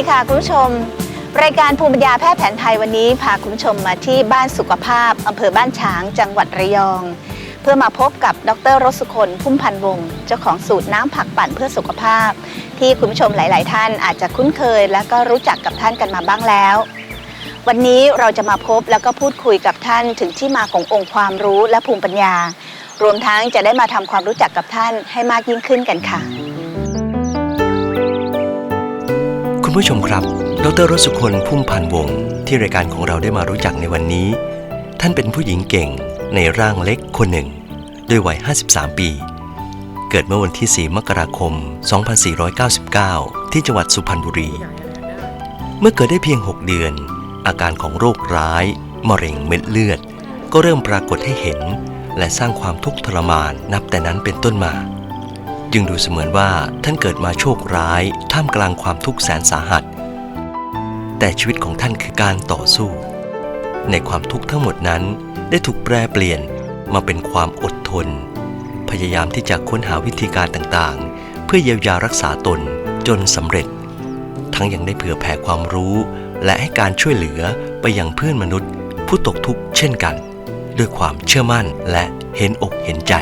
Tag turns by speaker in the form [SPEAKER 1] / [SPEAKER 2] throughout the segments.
[SPEAKER 1] ดีค่ะคุณผู้ชม รายการภูมิปัญญาแพทย์แผนไทยวันนี้พาคุณผู้ชมมาที่บ้านสุขภาพอำเภอบ้านฉางจังหวัดระยอง เพื่อมาพบกับดรรสุคนพุ่มพันธ์วงศ์เจ้าของสูตรน้ำผักปั่นเพื่อสุขภาพ ที่คุณผู้ชมหลาย ๆ ท่านอาจจะคุ้นเคย และก็รู้จักกับท่านกันมาบ้างแล้ว วันนี้เราจะมาพบแล้วก็พูดคุยกับท่านถึงที่มาขององค์ความรู้และภูมิปัญญา รวมทั้งจะได้มาทำความรู้จักกับท่านให้มากยิ่งขึ้นกันค่ะ
[SPEAKER 2] คุณผู้ชมครับ ดรรสุคนพุ่มพันธ์วงที่รายการของเราได้มารู้จักในวันนี้ ท่านเป็นผู้หญิงเก่งในร่างเล็กคนหนึ่ง ด้วยวัย 53 ปี เกิดเมื่อวันที่ 4 มกราคม 2499 ที่จังหวัดสุพรรณบุรี เมื่อเกิดได้เพียง 6 เดือน อาการของโรคร้ายมะเร็งเม็ดเลือด ก็เริ่มปรากฏให้เห็น และสร้างความทุกข์ทรมานนับแต่นั้นเป็นต้นมา จึงดูเสมือนว่าท่านเกิดมาโชคร้ายท่ามกลางความทุกข์แสนสาหัส แต่ชีวิตของท่านคือการต่อสู้ ในความทุกข์ทั้งหมดนั้นได้ถูกแปรเปลี่ยนมาเป็นความอดทน พยายามที่จะค้นหาวิธีการต่างๆ เพื่อเยียวยารักษาตนจนสำเร็จ ทั้งยังได้เผื่อแผ่ความรู้ และให้การช่วยเหลือไปอยังเพื่อนมนุษย์ ผู้ตกทุกข์เช่นกัน ด้วยความเชื่อมั่นและเห็นอกเห็นใจ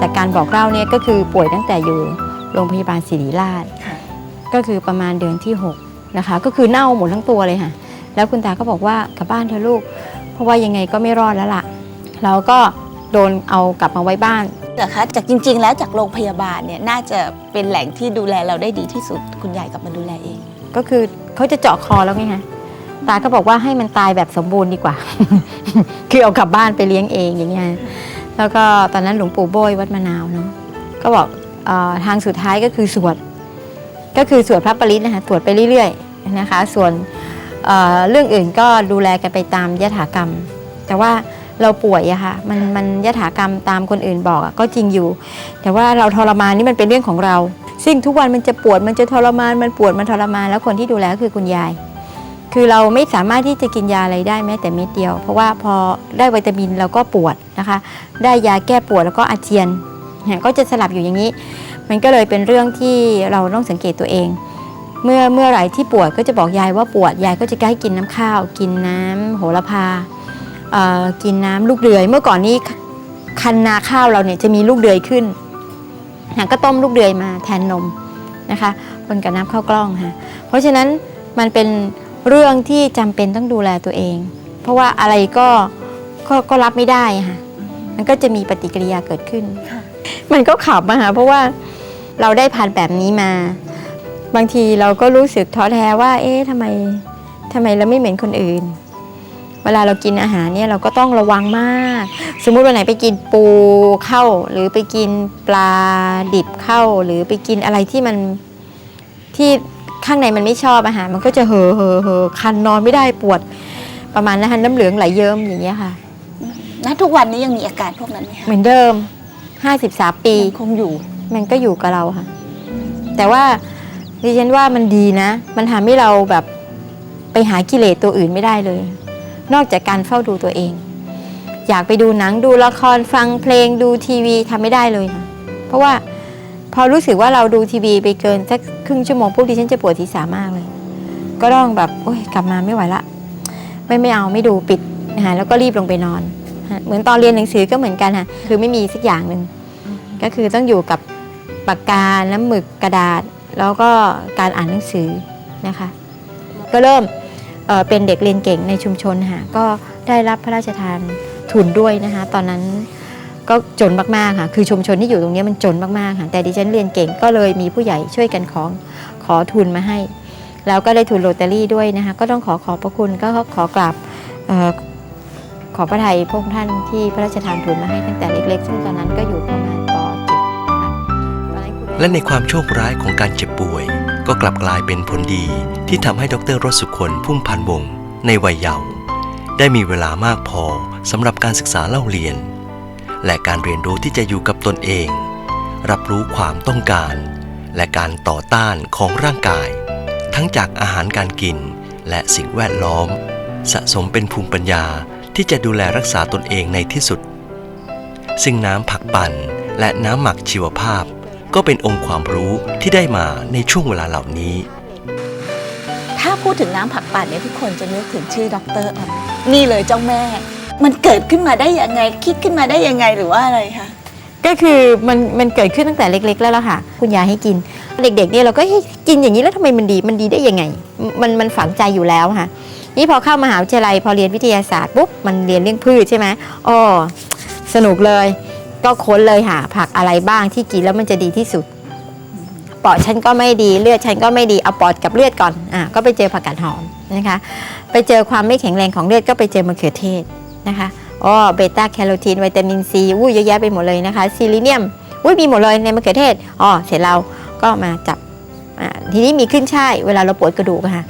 [SPEAKER 3] จากการบอกเล่าเนี่ยก็คือป่วยตั้งแต่อยู่โรงพยาบาลศิริราช
[SPEAKER 1] ค่ะ
[SPEAKER 3] ก็คือประมาณเดือนที่ 6 นะคะ ก็คือเน่าหมดทั้งตัวเลยค่ะ แล้วคุณตาก็บอกว่ากลับบ้านเธอะลูก เพราะว่ายังไงก็ไม่รอดแล้วล่ะ เราก็โดนเอากลับมาไว้บ้าน
[SPEAKER 1] เหรอคะจากจริง ๆ แล้วจากโรงพยาบาลเนี่ยน่าจะเป็นแหล่งที่ดูแลเราได้ดีที่สุด คุณยายกลับมาดูแลเอง
[SPEAKER 3] ก็คือเขาจะเจาะคอแล้วไงคะตาก็บอกว่าให้มันตายแบบสมบูรณ์ดีกว่า คือเอากลับบ้านไปเลี้ยงเองอย่างเงี้ย แล้วก็ตอนนั้นหลวงปู่โบยวัดมะนาวเนาะก็บอกอทางสุดท้ายก็คือสวด ก็คือสวดพระปริตนะคะสวดไปเรื่อยๆนะคะ ส่วนเเรื่องอื่นก็ดูแลกันไปตามยถากรรม แต่ว่าเราป่วยอะค่ะมันมันยถากรรมตามคนอื่นบอกอก็จริงอยู่ แต่ว่าเราทรมานนี่มันเป็นเรื่องของเรา ซึ่งทุกวันมันจะปวดมันจะทรมานมันปวดมันทรมานแล้วคนที่ดูแลก็คือคุณยาย คือเราไม่สามารถที่จะกินยาอะไรได้แม้แต่เม็ดเดียว เพราะว่าพอได้วิตามินเราก็ปวดนะคะ ได้ยาแก้ปวดแล้วก็อาเจียนเนี่ยก็จะสลับอยู่อย่างนี้ มันก็เลยเป็นเรื่องที่เราต้องสังเกตตัวเอง เมื่อเมื่อไหร่ที่ปวดก็จะบอกยายว่าปวดยายก็จะให้กินน้ำข้าว กินน้ำโหระพากินน้ำลูกเดือย เมื่อก่อนนี้คันนาข้าวเราเนี่ยจะมีลูกเดือยขึ้นนะก็ต้มลูกเดือยมาแทนนมนะคะปนกับน้ำข้าวกล้องค่ะเพราะฉะนั้นมันเป็น เรื่องที่จำเป็นต้องดูแลตัวเอง เพราะว่าอะไรก็ก็ก็รับไม่ได้ค่ะ มันก็จะมีปฏิกิริยาเกิดขึ้น
[SPEAKER 1] ค่ะ
[SPEAKER 3] มันก็ขับมาค่ะเพราะว่าเราได้ผ่านแบบนี้มา บางทีเราก็รู้สึกท้อแท้ว่า เอ๊ะทำไมทำไมเราไม่เหมือนคนอื่น เวลาเรากินอาหารเนี่ยเราก็ต้องระวังมาก สมมุติวันไหนไปกินปูเข้า หรือไปกินปลาดิบเข้า หรือไปกินอะไรที่มันที่ ข้างในมันไม่ชอบอาหารมันก็จะเห่อเห่อเห่อคันนอนไม่ได้ปวด ประมาณนั้นน้ำเหลืองไหลเยิ้มอย่างเงี้ยค่ะ
[SPEAKER 1] ณทุกวันนี้ยังมีอาการพวกนั้นไหมคะ
[SPEAKER 3] เหมือนเดิม 53 ปี
[SPEAKER 1] ยังคงอยู่
[SPEAKER 3] มันก็อยู่กับเราค่ะ แต่ว่าดิฉันว่ามันดีนะ มันทำให้เราแบบไปหากิเลสตัวอื่นไม่ได้เลย นอกจากการเฝ้าดูตัวเอง อยากไปดูหนังดูละครฟังเพลงดูทีวีทำไม่ได้เลยค่ะ เพราะว่า พอรู้สึกว่าเราดูทีวีไปเกินสักครึ่งชั่วโมงปุ๊บดิฉันจะปวดศีรษะมากเลย ก็ต้องแบบโอ๊ยกลับมาไม่ไหวละ ไม่ไม่เอาไม่ดูปิดนะคะแล้วก็รีบลงไปนอน เหมือนตอนเรียนหนังสือก็เหมือนกันค่ะคือไม่มีสักอย่างหนึ่งก็คือต้องอยู่กับปากกาน้ำหมึกกระดาษ แล้วก็การอ่านหนังสือนะคะ ก็เริ่มเเป็นเด็กเรียนเก่งในชุมชนค่ะก็ได้รับพระราชทานทุนด้วยนะคะ ตอนนั้น ก็จนมากๆค่ะ คือชุมชนที่อยู่ตรงนี้มันจนมากๆค่ะ แต่ดิฉันเรียนเก่งก็เลยมีผู้ใหญ่ช่วยกันขอขอทุนมาให้ แล้วก็ได้ทุนโรตารี่ด้วยนะคะ ก็ต้องขอขอบพระคุณก็ขอกราบออขอพระไทยพระองค์ท่านที่พระราชทานทุนมาให้ตั้งแต่เล็กๆ ซึ่งตอนนั้นก็อยู่ประมาณป .7 นะคะตอนนั้นคุณ
[SPEAKER 2] และในความโชคร้ายของการเจ็บป่วย ก็กลับกลายเป็นผลดีที่ทำให้ดรรสุคนพุ่มพันธ์วงศ์ในวัยเยาว์ได้มีเวลามากพอสำหรับการศึกษาเล่าเรียน และการเรียนรู้ที่จะอยู่กับตนเอง รับรู้ความต้องการ และการต่อต้านของร่างกาย ทั้งจากอาหารการกิน และสิ่งแวดล้อม สะสมเป็นภูมิปัญญาที่จะดูแลรักษาตนเองในที่สุด ซึ่งน้ำผักปั่นและน้ำหมักชีวภาพ ก็เป็นองค์ความรู้ที่ได้มาในช่วงเวลาเหล่านี้
[SPEAKER 1] ถ้าพูดถึงน้ำผักปั่นเนี่ยทุกคนจะนึกถึงชื่อดรออนี่เลยเจ้าแม่ มันเกิดขึ้นมาได้ยังไง คิดขึ้นมาได้ยังไงหรือว่าอะไรคะ
[SPEAKER 3] ก็คือมันมันเกิดขึ้นตั้งแต่เล็ก ๆ แล้วล่ะค่ะ คุณยายให้กิน เด็กๆเนี่ยเราก็เฮ้กินอย่างนี้แล้วทำไมมันดีมันดีได้ยังไง มันมันฝังใจอยู่แล้วค่ะ นี่พอเข้ามหาวิทยาลัยพอเรียนวิทยาศาสตร์ปุ๊บมันเรียนเรื่องพืชใช่ไหมอ๋อสนุกเลย ก็ค้นเลยหาผักอะไรบ้างที่กินแล้วมันจะดีที่สุดปอดฉันก็ไม่ดีเลือดฉันก็ไม่ดีเอาปอดกับเลือดก่อนอะก็ไปเจอผักกาดหอมนะคะ ไปเจอความไม่แข็งแรงของเลือดก็ไปเจอมะเขือเทศ นะคะอ๋อเบต้าแคโรทีนวิตามินซีอุ้ยเยอะแยะไปหมดเลยนะคะซิลิเนียมอุ้ยมีหมดเลยในมะเขือเทศอ๋อเสร็จเราก็มาจับอ่าทีนี้มีขึ้นช่ายเวลาเราปวดกระดูกค่ะ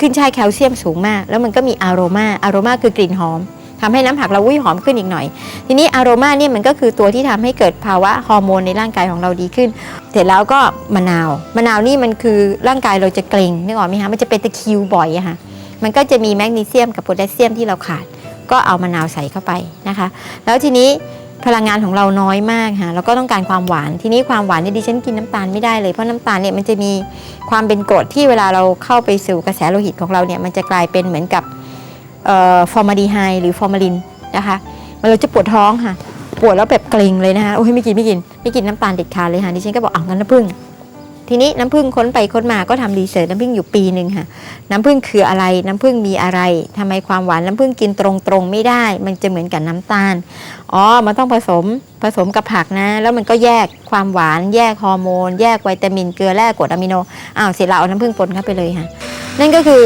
[SPEAKER 3] ขึ้นช่ายแคลเซียมสูงมาก แล้วมันก็มีอารมาอารมาคือกลิ่นหอมทำให้น้ำผักเราอุ้ยหอมขึ้นอีกหน่อย ทีนี้อารมาเนี่ยมันก็คือตัวที่ทำให้เกิดภาวะฮอร์โมนในร่างกายของเราดีขึ้น เสร็จแล้วก็มะนาวมะนาวนี่มันคือร่างกายเราจะเกร็งนึกออกไหมคะมันจะเป็นตะคิวบ่อยอะค่ะมันก็จะมีแมกนีเซียมกับโพแทสเซียมที่เราขาด ก็เอามะนาวใส่เข้าไปนะคะ แล้วทีนี้พลังงานของเราน้อยมากค่ะเราก็ต้องการความหวานทีนี้ความหวานเนี่ยดิฉันกินน้ำตาลไม่ได้เลยเพราะน้ำตาลเนี่ยมันจะมีความเป็นกรดที่เวลาเราเข้าไปสู่กระแสโลหิตของเราเนี่ยมันจะกลายเป็นเหมือนกับฟอร์มาดีไฮหรือฟอร์มาลินนะคะมันเราจะปวดท้องค่ะ ปวดแล้วแบบเกร็งเลยนะคะโอ้ยไม่กินไม่กินไม่กินน้ำตาลเด็ดขาดเลยค่ะดิฉันก็บอกอะงั้นน้ำผึ้ง ทีนี้น้ำผึ้งค้นไปค้นมาก็ทำรีเสิร์ชน้ำผึ้งอยู่ปีหนึ่งค่ะ น้ำผึ้งคืออะไร น้ำผึ้งมีอะไรทำไมความหวานน้ำผึ้งกินตรงๆไม่ได้ มันจะเหมือนกับน้ำตาล อ๋อ มันต้องผสมผสมกับผักนะ แล้วมันก็แยกความหวาน แยกฮอร์โมน แยกวิตามินเกลือแร่กรดอะมิโน อ้าวเสร็จแล้วเอาน้ำผึ้งปนเข้าไปเลยค่ะ นั่นก็คือ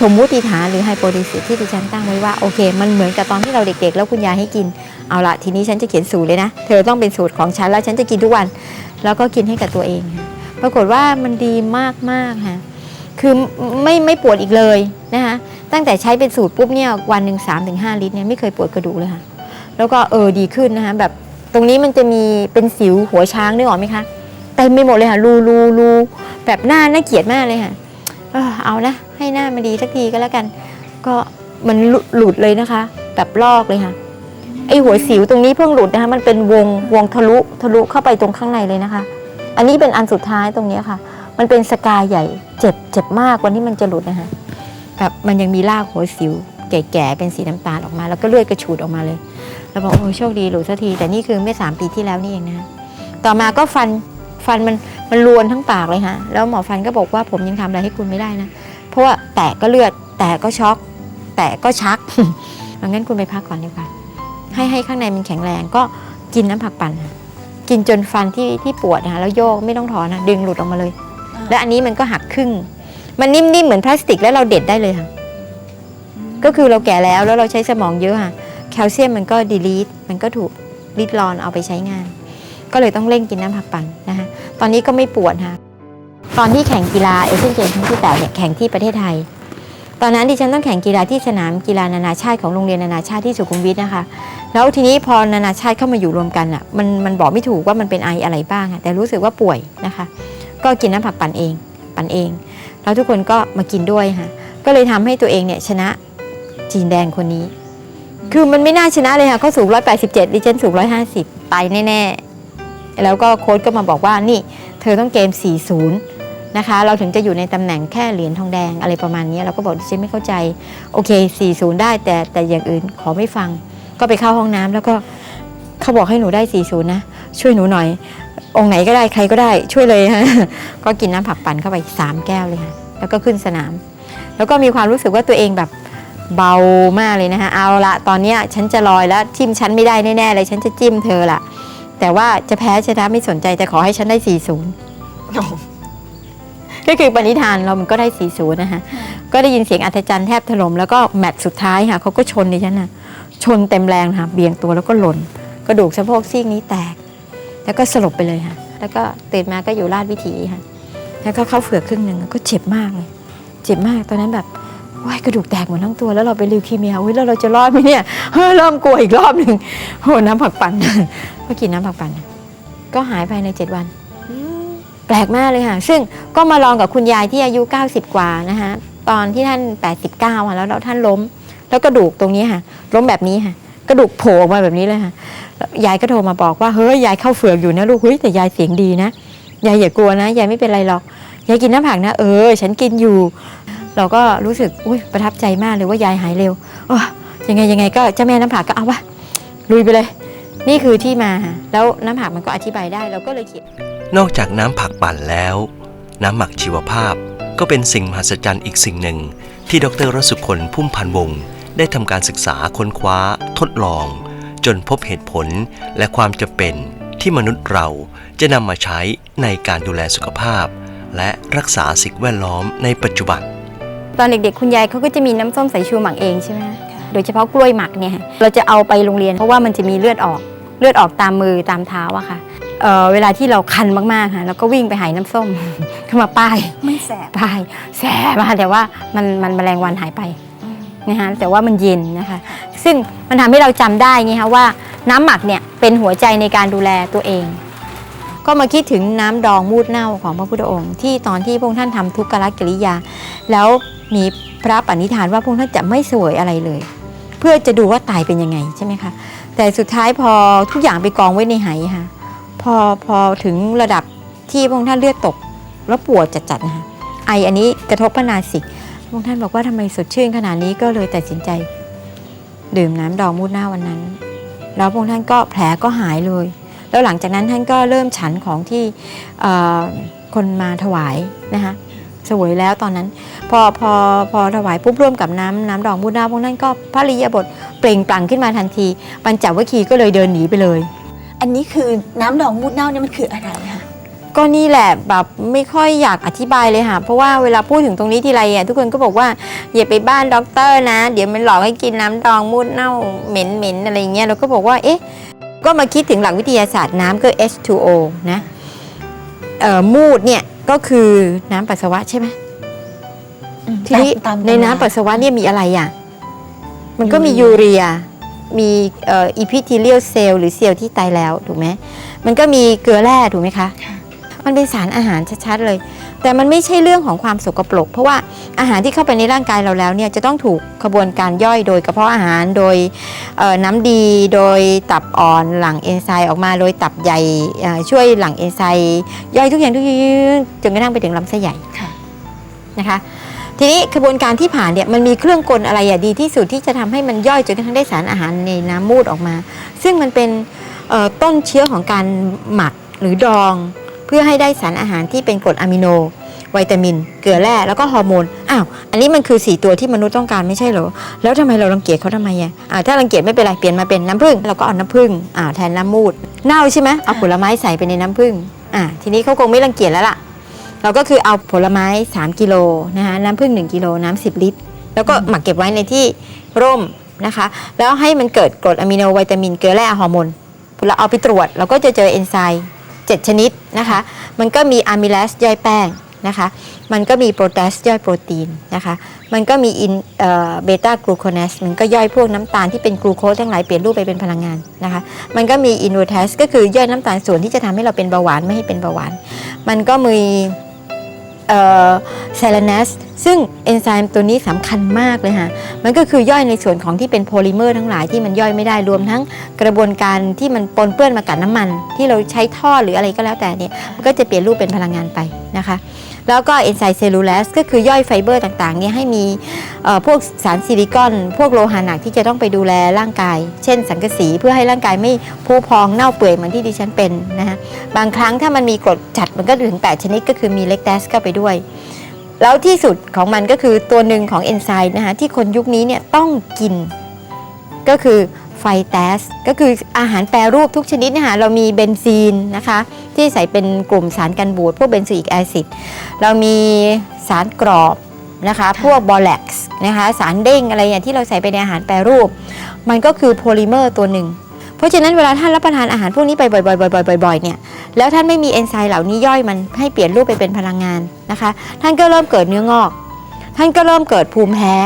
[SPEAKER 3] สมมุติฐานหรือไฮโปทีซิสที่ดิฉันตั้งไว้ว่าโอเค มันเหมือนกับตอนที่เราเด็กๆ แล้วคุณยายให้กิน เอาละทีนี้ฉันจะเขียนสูตรเลยนะ เธอต้องเป็นสูตรของฉันแล้วฉันจะกินทุกวัน แล้วก็กินให้กับตัวเองค่ะ ปรากฏว่ามันดีมากๆค่ะคือไม่ไม่ปวดอีกเลยนะคะตั้งแต่ใช้เป็นสูตรปุ๊บเนี่ยวันหนึ่งสามถึงห้าลิตรเนี่ยไม่เคยปวดกระดูกเลยค่ะ แล้วก็เออดีขึ้นนะคะแบบตรงนี้มันจะมีเป็นสิวหัวช้างนึกออกไหมคะเต็มไปหมดเลยค่ะรูรูรูแบบหน้าน่าเกลียดมากเลยค่ะเออเอานะ ให้หน้ามันดีสักทีก็แล้วกัน ก็มันหลุหลุดเลยนะคะ แบบลอกเลยค่ะไอหัวสิวตรงนี้เพิ่งหลุดนะคะมันเป็นวงวงทะลุทะลุเข้าไปตรงข้างในเลยนะคะ อันนี้เป็นอันสุดท้ายตรงนี้ค่ะ มันเป็นสกายใหญ่เจ็บเจ็บมากวันที่มันจะหลุดนะคะแบบมันยังมีรากหัวสิว แก่ๆเป็นสีน้ำตาลออกมา แล้วก็เลือดกระฉูดออกมาเลยแล้วบอกโอ้ยโชคดีหลุดสักที แต่นี่คือเมื่อสามปีที่แล้วนี่เองนะต่อมาก็ฟันฟันมันมันรวนทั้งปากเลยฮะแล้วหมอฟันก็บอกว่าผมยังทำอะไรให้คุณไม่ได้นะเพราะว่าแตกก็เลือดแตกก็ช็อก แตกก็ชักงั้นคุณไปพักก่อนดีกว่าให้ให้ข้างในมันแข็งแรงก็กินน้ำผักปั่น กินจนฟันที่ที่ปวดนะคะแล้วโยกไม่ต้องถอนนะดึงหลุดออกมาเลย แล้วอันนี้มันก็หักครึ่ง มันนิ่มๆเหมือนพลาสติกแล้วเราเด็ดได้เลยค่ะ ก็คือเราแก่แล้วแล้วเราใช้สมองเยอะค่ะ แคลเซียมมันก็ดีลีทมันก็ถูกริดรอนเอาไปใช้งาน ก็เลยต้องเร่งกินน้ำผักปั่นนะคะตอนนี้ก็ไม่ปวดค่ะตอนที่แข่งกีฬาเอเชียนเกมครั้งที่แปดเนี่ยแข่งที่ประเทศไทย ตอนนั้นดิฉันต้องแข่งกีฬาที่สนามกีฬานานาชาติของโรงเรียนนานาชาติที่สุขุมวิทนะคะ แล้วทีนี้พอนานาชาติเข้ามาอยู่รวมกันอะมันมันบอกไม่ถูกว่ามันเป็นไออะไรบ้างแต่รู้สึกว่าป่วยนะคะ ก็กินน้ำผักปั่นเอง ปั่นเอง แล้วทุกคนก็มากินด้วยค่ะ ก็เลยทำให้ตัวเองเนี่ยชนะจีนแดงคนนี้ คือมันไม่น่าชนะเลยค่ะเขาสูง 187 ดิฉันสูง 150 ตายแน่ ๆ แล้วก็โค้ชก็มาบอกว่านี่ เธอต้องเกม 40 นะคะ เราถึงจะอยู่ในตำแหน่งแค่เหรียญทองแดงอะไรประมาณนี้เราก็บอกดิฉันไม่เข้าใจ โอเค 40 ได้แต่แต่อย่างอื่นขอไม่ฟัง ก็ไปเข้าห้องน้ำแล้วก็เขาบอกให้หนูได้ 40 นะ ช่วยหนูหน่อย องค์ไหนก็ได้ใครก็ได้ช่วยเลยฮะก็กินน้ำผักปั่นเข้าไป 3 แก้วเลยค่ะแล้วก็ขึ้นสนาม แล้วก็มีความรู้สึกว่าตัวเองแบบเบามากเลยนะคะเอาละตอนนี้ฉันจะลอยแล้วจิ้มฉันไม่ได้แน่ๆเลย ฉันจะจิ้มเธอละแต่ว่าจะแพ้ชนะไม่สนใจแต่ขอให้ฉันได้ 40 ก็คือปณิธานเรามันก็ได้40นะคะก็ได้ยินเสียงอัศจรรย์แทบถล่มแล้วก็แมตช์สุดท้ายค่ะเขาก็ชนดิฉันนะชนเต็มแรงค่ะเบี่ยงตัวแล้วก็หล่น กระดูกสะโพกซีกนี้แตก แล้วก็สลบไปเลยค่ะ แล้วก็ตื่นมาก็อยู่ราชวิถีค่ะ แล้วก็เข้าเฝือกครึ่งหนึ่งก็เจ็บมากเลย เจ็บมากตอนนั้นแบบว้ายกระดูกแตกหมดทั้งตัวแล้วเราไปนลิวคีเมียอุ้ยแล้วเราจะรอดไหมเนี่ยเฮ้ยเริ่มกลัวอีกรอบหนึ่งโหน้ำผักปั่นก็กินน้ำผักปั่นก็หายภายในเจ็ดวัน แปลกมากเลยค่ะ ซึ่งก็มาลองกับคุณยายที่อายุ 90 กว่านะคะตอนที่ท่าน 89อะแล้วแล้วท่านล้ม แล้วกระดูกตรงนี้ค่ะ ล้มแบบนี้ค่ะ กระดูกโผล่ออกมาแบบนี้เลยค่ะยายก็โทรมาบอกว่าเฮ้ยยายเข้าเฟือกอยู่นะลูกเฮ้ยแต่ยายเสียงดีนะยายอย่ากลัวนะยายไม่เป็นไรหรอกยายกินน้ำผักนะเออ ฉันกินอยู่ เราก็รู้สึกอุ้ยประทับใจมากเลยว่ายายหายเร็วโอ้ยังไงยังไงก็เจ้าแม่น้ำผักก็เอาวะลุยไปเลย นี่คือที่มาแล้วน้ำผักมันก็อธิบายได้เราก็เลยเขียน
[SPEAKER 2] นอกจากน้ำผักปั่นแล้ว น้ำหมักชีวภาพก็เป็นสิ่งมหัศจรรย์อีกสิ่งหนึ่ง ที่ดรรสุคนพุ่มพันวง ได้ทำการศึกษาค้นคว้า ทดลอง จนพบเหตุผลและความจำเป็นที่มนุษย์เราจะนำมาใช้ในการดูแลสุขภาพ และรักษาสิ่งแวดล้อมในปัจจุบัน
[SPEAKER 3] ตอนเด็กๆ คุณยายเขาก็จะมีน้ำส้มสายชูหมักเองใช่ไหมโดยเฉพาะกล้วยหมักเนี่ยเราจะเอาไปโรงเรียนเพราะว่ามันจะมีเลือดออกเลือดออกตามมือตามเท้าอะค่ะ เอ่อเวลาที่เราคันมากๆค่ะเราก็วิ่งไปหายน้ำส้ม เข้ามาป้าย
[SPEAKER 1] ไม่แสบ
[SPEAKER 3] ป้ายแสบมากแต่ว่ามันมันแมลงวันหายไปนะคะแต่ว่ามันเย็นนะคะ ซึ่งมันทำให้เราจำได้ไงคะว่าน้ำหมักเนี่ยเป็นหัวใจในการดูแลตัวเอง ก็มาคิดถึงน้ำดองมูดเน่าของพระพุทธองค์ ที่ตอนที่พระองค์ท่านทำทุกขลกิริยา แล้วมีพระปณิธานว่าพระองค์ท่านจะไม่เสวยอะไรเลย เพื่อจะดูว่าตายเป็นยังไงใช่ไหมคะแต่สุดท้ายพอทุกอย่างไปกองไว้ในไหค่ะ พอพอถึงระดับที่พระองค์ท่านเลือดตก แล้วปวดจัดๆนะคะไออันนี้กระทบพระนาสิกพระองค์ท่านบอกว่าทำไมสดชื่นขนาดนี้ก็เลยตัดสินใจ ดื่มน้ำดองมูดหน้าวันนั้น แล้วพระองค์ท่านก็แผลก็หายเลย แล้วหลังจากนั้นท่านก็เริ่มฉันของที่คนมาถวายนะคะสวยแล้วตอนนั้น พอพอพอถวายปุ๊บร่วมกับน้ำน้ำดองมูดหน้าพวกนั้นก็พระริยาบทเปล่งปลั่งขึ้นมาทันทีปัญจวัคคีย์ก็เลยเดินหนีไปเลย
[SPEAKER 1] อันนี้คือน้ำดองมูดเน่าเนี่ยมันคืออะไรคะ
[SPEAKER 3] ก็นี่แหละแบบไม่ค่อยอยากอธิบายเลยค่ะ เพราะว่าเวลาพูดถึงตรงนี้ทีไรอะทุกคนก็บอกว่าอย่าไปบ้านด็อกเตอร์นะ เดี๋ยวมันหลอกให้กินน้ำดองมูดเน่าเหม็นเหม็นอะไรเงี้ยเราก็บอกว่าเอ๊ะก็มาคิดถึงหลักวิทยาศาสตร์น้ำก็ H2O นะเอ่อมูดเนี่ยก็คือน้ำปัสสาวะใช่ไหมทีนี้
[SPEAKER 1] ตามตำรา
[SPEAKER 3] ในน้ำปัสสาวะเนี่ยมีอะไรอะมันก็มียูเรีย มีเอ่ออีพิทีเลียลเซลล์หรือเซลล์ที่ตายแล้วถูกไหมมันก็มีเกลือแร่ถูกไหมคะ
[SPEAKER 1] ค่ะ
[SPEAKER 3] มันเป็นสารอาหารชัดๆเลย แต่มันไม่ใช่เรื่องของความสกปรก เพราะว่าอาหารที่เข้าไปในร่างกายเราแล้วเนี่ยจะต้องถูกขบวนการย่อยโดยกระเพาะอาหารโดยเอ่อน้ำดีโดยตับอ่อนหลั่งเอนไซม์ออกมาโดยตับใหญ่เอ่อช่วยหลั่งเอนไซม์ย่อยทุกอย่างทุกอย่างจนกระทั่งไปถึงลำไส้ใหญ่
[SPEAKER 1] ค่ะ
[SPEAKER 3] นะคะ ทีนี้กระบวนการที่ผ่านเนี่ยมันมีเครื่องกลอะไรอะดีที่สุดที่จะทำให้มันย่อยจนกระทั่งได้สารอาหารในน้ำมูดออกมา ซึ่งมันเป็นต้นเชื้อของการหมักหรือดอง เพื่อให้ได้สารอาหารที่เป็นกรดอะมิโนวิตามิน เกลือแร่แล้วก็ฮอร์โมนอ้าวอันนี้มันคือ 4 ตัวที่มนุษย์ต้องการไม่ใช่เหรอแล้วทำไมเรารังเกียจเขาทำไมอะอ่าถ้ารังเกียจไม่เป็นไรเปลี่ยนมาเป็นน้ำผึ้งเราก็เอาน้ำผึ้งอ่าแทนน้ำมูดเน่าใช่ไหมเอาผลไม้ใส่ไปในน้ำผึ้งอ่าทีนี้เขาคงไม่รังเกียจแล้วล่ะ เราก็คือเอาผลไม้ 3 กิโลนะคะน้ำผึ้ง1กิโลน้ำ10 ลิตร แล้วก็หมักเก็บไว้ในที่ร่มนะคะ แล้วให้มันเกิดกรดอะมิโนวิตามินเกลือแร่ฮอร์โมนเราเอาไปตรวจเราก็จะเจอเอนไซม์7 ชนิดนะคะ มันก็มีอะมิเลสย่อยแป้งนะคะ มันก็มีโปรตีสย่อยโปรตีนนะคะ มันก็มีอินเบต้ากลูโคเนสมันก็ย่อยพวกน้ำตาลที่เป็นกลูโคสทั้งหลายเปลี่ยนรูปไปเป็นพลังงานนะคะ มันก็มีอินโวเทสก็คือย่อยน้ำตาลส่วนที่จะทำให้เราเป็นเบาหวานไม่ให้เป็นเบาหวาน มันก็มี เซเลนัสซึ่งเอนไซม์ตัวนี้สำคัญมากเลยค่ะ มันก็คือย่อยในส่วนของที่เป็นโพลิเมอร์ทั้งหลายที่มันย่อยไม่ได้รวมทั้งกระบวนการที่มันปนเปื้อนมากับน้ำมัน ที่เราใช้ท่อหรืออะไรก็แล้วแต่เนี่ยมันก็จะเปลี่ยนรูปเป็นพลังงานไปนะคะ แล้วก็เอนไซม์เซลลูลสก็คือย่อยไฟเบอร์ต่างๆเนี่ยให้มีพวกสารซิลิคอน พวกโลหะหนักที่จะต้องไปดูแลร่างกาย เช่น สังกะสีเพื่อให้ร่างกายไม่พุพองเน่าเปื่อยเหมือนที่ดิฉันเป็นนะคะบางครั้งถ้ามันมีกรดจัดมันก็ถึง 8 ชนิดก็คือมีเลกแตสเข้าไปด้วย แล้วที่สุดของมันก็คือตัวหนึ่งของเอนไซม์นะคะที่คนยุคนี้เนี่ยต้องกินก็คือ ไฟแตสก็คืออาหารแปรรูปทุกชนิดนะคะเรามีเบนซีนนะคะ ที่ใส่เป็นกลุ่มสารกันบูดพวกเบนโซอิกแอซิดเรามีสารกรอบนะคะ พวกบอแล็กซ์นะคะสารเด้งอะไรอย่างที่เราใส่ไปในอาหารแปรรูป มันก็คือโพลิเมอร์ตัวหนึ่ง เพราะฉะนั้นเวลาท่านรับประทานอาหารพวกนี้ไปบ่อยๆบ่อยๆบ่อยๆเนี่ยแล้วท่านไม่มีเอนไซม์เหล่านี้ย่อยมันให้เปลี่ยนรูปไปเป็นพลังงานนะคะ ท่านก็เริ่มเกิดเนื้องอก ท่านก็เริ่มเกิดภูมิแพ้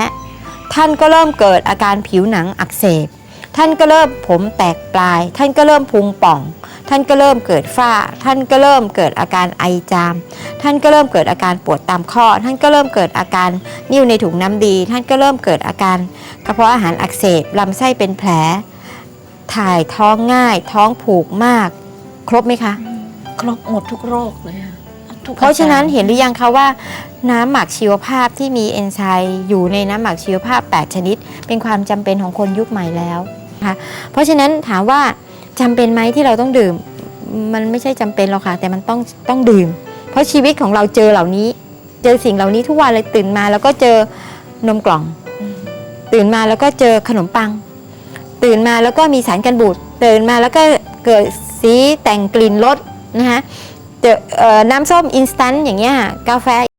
[SPEAKER 3] ท่านก็เริ่มเกิดอาการผิวหนังอักเสบ ท่านก็เริ่มผมแตกปลาย ท่านก็เริ่มพุงป่อง ท่านก็เริ่มเกิดฝ้า ท่านก็เริ่มเกิดอาการไอจาม ท่านก็เริ่มเกิดอาการปวดตามข้อ ท่านก็เริ่มเกิดอาการนิ่วในถุงน้ำดี ท่านก็เริ่มเกิดอาการกระเพาะอาหารอักเสบลำไส้เป็นแผล ถ่ายท้องง่าย ท้องผูกมาก ครบไหมคะ
[SPEAKER 1] ครบหมดทุกโรคเลยอะทุก
[SPEAKER 3] เพราะฉะนั้น
[SPEAKER 1] อก
[SPEAKER 3] เห็นหรือยังคะว่า น้ำหมักชีวภาพที่มีเอนไซม์อยู่ในน้ำหมักชีวภาพ 8 ชนิด เป็นความจำเป็นของคนยุคใหม่แล้ว นะคะ เพราะฉะนั้นถามว่าจำเป็นไหมที่เราต้องดื่ม มันไม่ใช่จำเป็นหรอกค่ะ แต่มันต้องต้องดื่ม เพราะชีวิตของเราเจอเหล่านี้ เจอสิ่งเหล่านี้ทุกวันเลยตื่นมา แล้วก็เจอนมกล่อง ตื่นมาแล้วก็เจอขนมปัง ตื่นมาแล้วก็มีสารกันบูดตื่นมาแล้วก็เกิดสีแต่งกลิ่นรสนะคะเจอเออน้ำส้มอินสแตนต์อย่างเงี้ยกาแฟ